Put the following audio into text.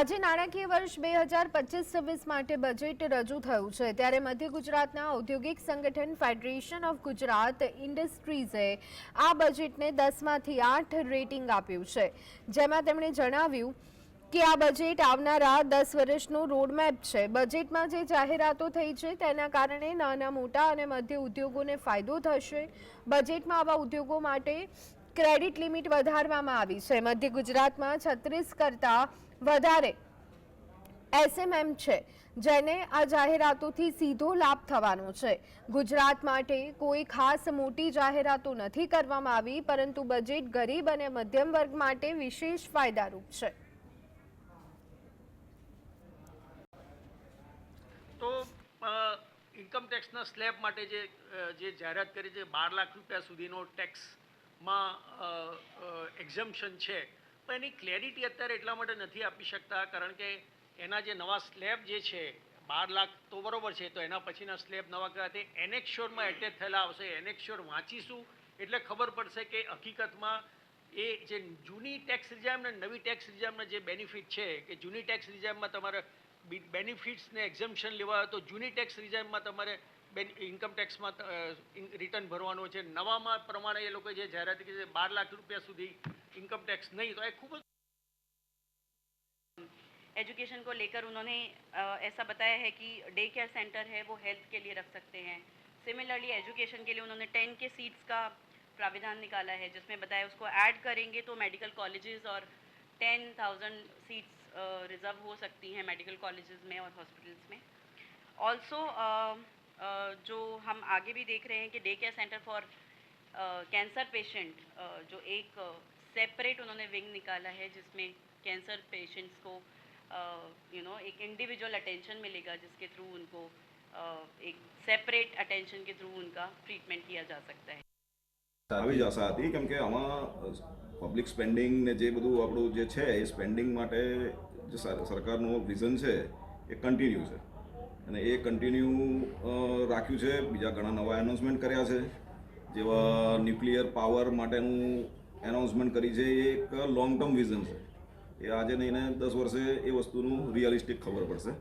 આજે નાણાકીય વર્ષ બે હજાર પચીસ છવ્વીસ માટે બજેટ રજૂ થયું છે. ત્યારે મધ્ય ગુજરાતના ઔદ્યોગિક સંગઠન ફેડરેશન ઓફ ગુજરાત ઇન્ડસ્ટ્રીઝે આ બજેટને દસમાંથી આઠ રેટિંગ આપ્યું છે. જેમાં તેમણે જણાવ્યું કે આ બજેટ આવનારા દસ વર્ષનો રોડમેપ છે. બજેટમાં જે જાહેરાતો થઈ છે તેના કારણે નાના, મોટા અને મધ્ય ઉદ્યોગોને ફાયદો થશે. બજેટમાં આવા ઉદ્યોગો માટે ક્રેડિટ લિમિટ વધારવામાં આવી છે. મધ્ય ગુજરાતમાં છત્રીસ કરતાં વધારે. એસએમએમ છે, જેને આ જાહેરાતોથી સીધો લાભ થવાનો છે. ગુજરાત માટે કોઈ ખાસ મોટી જાહેરાતો નથી કરવામાં આવી, પરંતુ બજેટ ગરીબ અને મધ્યમ વર્ગ માટે વિશેષ ફાયદારૂપ છે. તો ઇન્કમ ટેક્સના સ્લેબ માટે જે જે જાહેરાત કરી છે, બાર લાખ રૂપિયા સુધીનો ટેક્સમાં એક્ઝમ્પશન છે. પણ એની ક્લેરિટી અત્યારે એટલા માટે નથી આપી શકતા, કારણ કે એના જે નવા સ્લેબ જે છે, બાર લાખ તો બરોબર છે, તો એના પછીના સ્લેબ નવા કયા તે એનેક્શ્યોરમાં એટેચ થયેલા આવશે એનેક્શ્યોર વાંચીશું, એટલે ખબર પડશે કે હકીકતમાં એ જે જૂની ટેક્સ રિઝાઇમ ને નવી ટેક્સ રિઝાઇમના જે બેનિફિટ છે, કે જૂની ટેક્સ રિઝાઇમમાં તમારે બેનિફિટ્સને એક્ઝમ્પશન લેવા તો જૂની ટેક્સ રિઝાઇમમાં તમારે ઇન્કમ ટેક્સમાં રિટર્ન ભરવાનું છે. નવામાં પ્રમાણે એ લોકો જે જાહેરાત કરી છે, બાર લાખ રૂપિયા સુધી इनकम टैक्स नहीं तो खूब एजुकेशन को लेकर उन्होंने ऐसा बताया है कि डे केयर सेंटर है, वो हेल्थ के लिए रख सकते हैं। सिमिलरली एजुकेशन के लिए उन्होंने टेन के सीट्स का प्राविधान निकाला है, जिसमें बताया उसको ऐड करेंगे तो मेडिकल कॉलेजेस और टेन थाउज़ेंड सीट्स रिज़र्व हो सकती हैं मेडिकल कॉलेजेस में और हॉस्पिटल्स में। ऑल्सो जो हम आगे भी देख रहे हैं कि day care centre for cancer patient जो एक सेपरेट उन्होंने विंग निकाला है जिसमें कैंसर पेशेंट्स को यू नो एक इंडिविजुअल अटेंशन मिलेगा जिसके थ्रू उनको uh, एक सेपरेट अटेंशन के थ्रू उनका ट्रीटमेंट किया जा सकता है આવી જ આશા હતી કેમ કે આમાં પબ્લિક સ્પેન્ડિંગ ને જે બધું આપણું જે છે એ સ્પેન્ડિંગ માટે જે સર- સરકારનું વિઝન છે એ કન્ટિન્યુ છે અને એ કન્ટિન્યુ રાખ્યું છે બીજા ઘણા નવા એનાઉન્સમેન્ટ કર્યા છે જેવા ન્યુક્લિયર પાવર માટેનું એનાઉન્સમેન્ટ કરી છે, એ એક લોંગ ટર્મ વિઝન છે. એ આજે નહીં ને દસ વર્ષે એ વસ્તુનું રિયલિસ્ટિક ખબર પડશે.